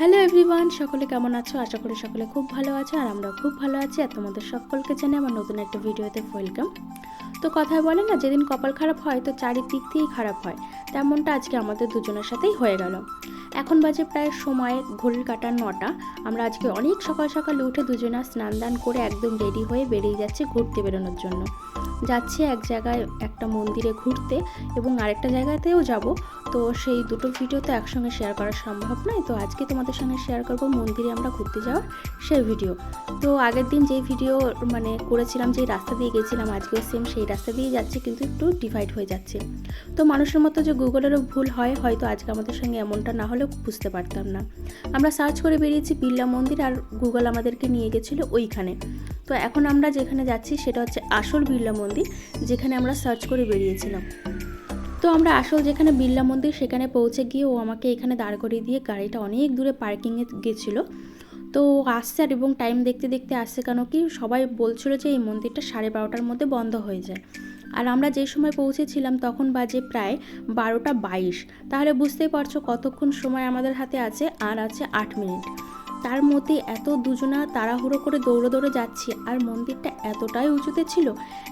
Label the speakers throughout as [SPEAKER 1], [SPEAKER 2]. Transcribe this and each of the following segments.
[SPEAKER 1] Hello everyone, সকলে কেমন আছো? আশা করি সকলে খুব ভালো আছো আর আমরা খুব ভালো আছি আর তোমাদের সকলকে জানি আমার নতুন একটা ভিডিওতে ওয়েলকাম তো কথায় বলে না, যেদিন কপাল খারাপ হয় তো চারিদিক দিয়েই খারাপ হয়। তেমনটা আজকে আমাদের দুজনের সাথেই হয়ে গেল। এখন বাজে প্রায় সময় ঘড়ির কাটার নটা। আমরা আজকে অনেক সকাল সকালে উঠে দুজনা স্নান দান করে একদম রেডি হয়ে বেরিয়ে যাচ্ছি ঘুরতে বেরোনোর জন্য। যাচ্ছি এক জায়গায় একটা মন্দিরে ঘুরতে এবং আরেকটা জায়গাতেও যাব। তো সেই দুটো ভিডিও তো একসঙ্গে শেয়ার করা সম্ভব নয়। তো আজকে তোমাদের সঙ্গে শেয়ার করব মন্দিরে আমরা ঘুরতে যাওয়ার সেই ভিডিও তো আগের দিন যেই ভিডিও মানে করেছিলাম, যেই রাস্তা দিয়ে গেছিলাম, আজকেও সেম সেই রাস্তা দিয়ে যাচ্ছে, কিন্তু একটু ডিভাইড হয়ে যাচ্ছে। তো মানুষের মতো যে গুগলেরও ভুল হয়, হয়তো আজকে আমাদের সঙ্গে এমনটা না হলেও বুঝতে পারতাম না। আমরা সার্চ করে বেরিয়েছি বিড়লা মন্দির আর গুগল আমাদেরকে নিয়ে গেছিল ওইখানে। তো এখন আমরা যেখানে যাচ্ছি, সেটা হচ্ছে আসল বিড়লা মন্দির, যেখানে আমরা সার্চ করে বেরিয়েছিলাম। তো আমরা আসল যেখানে বিড়লা মন্দির সেখানে পৌঁছে গিয়ে ও আমাকে এখানে দাঁড় করিয়ে দিয়ে গাড়িটা অনেক দূরে পার্কিংয়ে গেছিল। তো আসছে আর এবং টাইম দেখতে দেখতে আসছে কেন কি সবাই বলছিল যে এই মন্দিরটা সাড়ে বারোটার মধ্যে বন্ধ হয়ে যায়। আর আমরা যে সময় পৌঁছেছিলাম তখন বাজে প্রায় বারোটা বাইশ। তাহলে বুঝতেই পারছ কতক্ষণ সময় আমাদের হাতে আছে? আর আছে আট মিনিট তার মধ্যে এত দুজনা তাড়াহুড়ো করে দৌড়ে দৌড়ে যাচ্ছি, আর মন্দিরটা এতটাই উঁচুতে ছিল,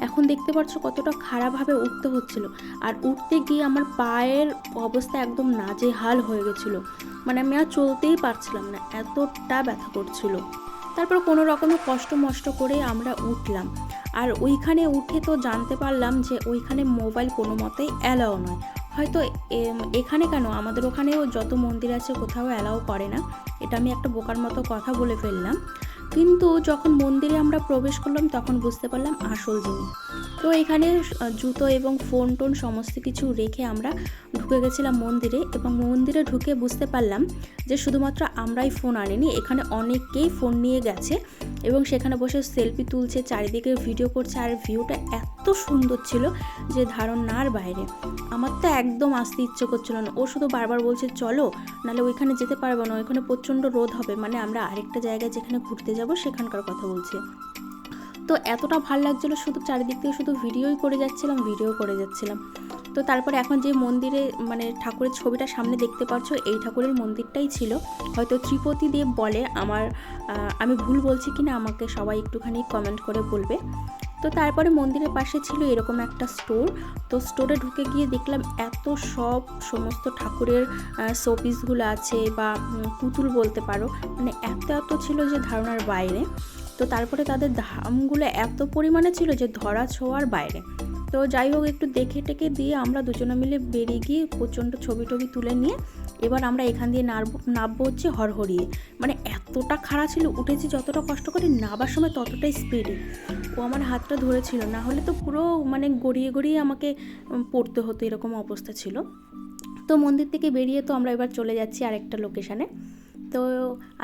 [SPEAKER 1] এখন দেখতে পাচ্ছ কতটা খারাপভাবে উঠতে হচ্ছিল। আর উঠতে গিয়ে আমার পায়ের অবস্থা একদম নাজেহাল হয়ে গেছিল। মানে আমি আর চলতেই পারছিলাম না, এতটা ব্যথা করছিল। তারপর কোনো রকমের কষ্ট মষ্ট করে আমরা উঠলাম। আর ওইখানে উঠে তো জানতে পারলাম যে ওইখানে মোবাইল কোনো মতেই অ্যালাও নয়। হয়তো এখানে কেন? আমাদের ওখানেও যত মন্দির আছে কোথাও অ্যালাও করে না। এটা আমি একটা বোকার মতো কথা বলে ফেললাম। কিন্তু যখন মন্দিরে আমরা প্রবেশ করলাম, তখন বুঝতে পারলাম আসল জিনিস। তো এখানে জুতো এবং ফোন টোন সমস্ত কিছু রেখে আমরা ঢুকে গেছিলাম মন্দিরে এবং মন্দিরে ঢুকে বুঝতে পারলাম যে শুধুমাত্র আমরাই ফোন আনিনি, এখানে অনেকেই ফোন নিয়ে গেছে এবং সেখানে বসে সেলফি তুলছে, চারিদিকে ভিডিও করছে আর ভিউটা এত সুন্দর ছিল যে ধারণার বাইরে। আমার তো একদম আসতে ইচ্ছে করছিল না। ও শুধু বারবার বলছে, চলো, নাহলে ওইখানে যেতে পারব না, ওইখানে প্রচণ্ড রোদ হবে। মানে আমরা আরেকটা জায়গায় যেখানে ঘুরতে যাব, সেখানকার কথা বলছে। তো এতটা ভালো লাগছিল, শুধু চারিদিক থেকে শুধু ভিডিওই করে যাচ্ছিলাম, ভিডিও করে যাচ্ছিলাম। তো তারপরে এখন যে মন্দিরে মানে ঠাকুরের ছবিটা সামনে দেখতে পাচ্ছ, এই ঠাকুরের মন্দিরটাই ছিল। হয়তো ত্রিপতি দেব বলে আমার আমি ভুল বলছি কি না আমাকে সবাই একটুখানি কমেন্ট করে বলবে। তো তারপরে মন্দিরের পাশে ছিল এরকম একটা স্টোর। তো স্টোরে ঢুকে গিয়ে দেখলাম এত সব সমস্ত ঠাকুরের শোপিসগুলো আছে বা পুতুল বলতে পারো মানে এত এত ছিল যে ধারণার বাইরে। তো তারপরে তাদের দামগুলো এত পরিমাণে ছিল যে ধরা ছোঁয়ার বাইরে। তো যাই হোক, একটু দেখে টেকে দিয়ে আমরা দুজনে মিলে বেরিয়ে গিয়ে প্রচণ্ড ছবি টবি তুলে নিয়ে এবার আমরা এখান দিয়ে নামবো নামবো হচ্ছে হরহরিয়ে। মানে এতটা খাড়া ছিল, উঠেছি যতটা কষ্ট করে নাবার সময় ততটাই স্পিডে ও আমার হাতটা ধরেছিল, না হলে তো পুরো মানে গড়িয়ে গড়িয়ে আমাকে পড়তে হতো এরকম অবস্থা ছিল। তো মন্দির থেকে বেরিয়ে তো আমরা এবার চলে যাচ্ছি আরেকটা লোকেশানে তো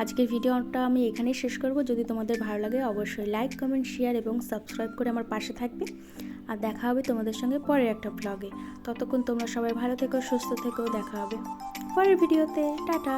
[SPEAKER 1] আজকের ভিডিওটা আমি এখানেই শেষ করব। যদি তোমাদের ভালো লাগে, অবশ্যই লাইক কমেন্ট শেয়ার এবং সাবস্ক্রাইব করে আমার পাশে থাকবে। আর দেখা হবে তোমাদের সঙ্গে পরের একটা ব্লগে ততক্ষণ তোমরা সবাই ভালো থেকো, সুস্থ থেকো, দেখা হবে পরের ভিডিওতে টাটা।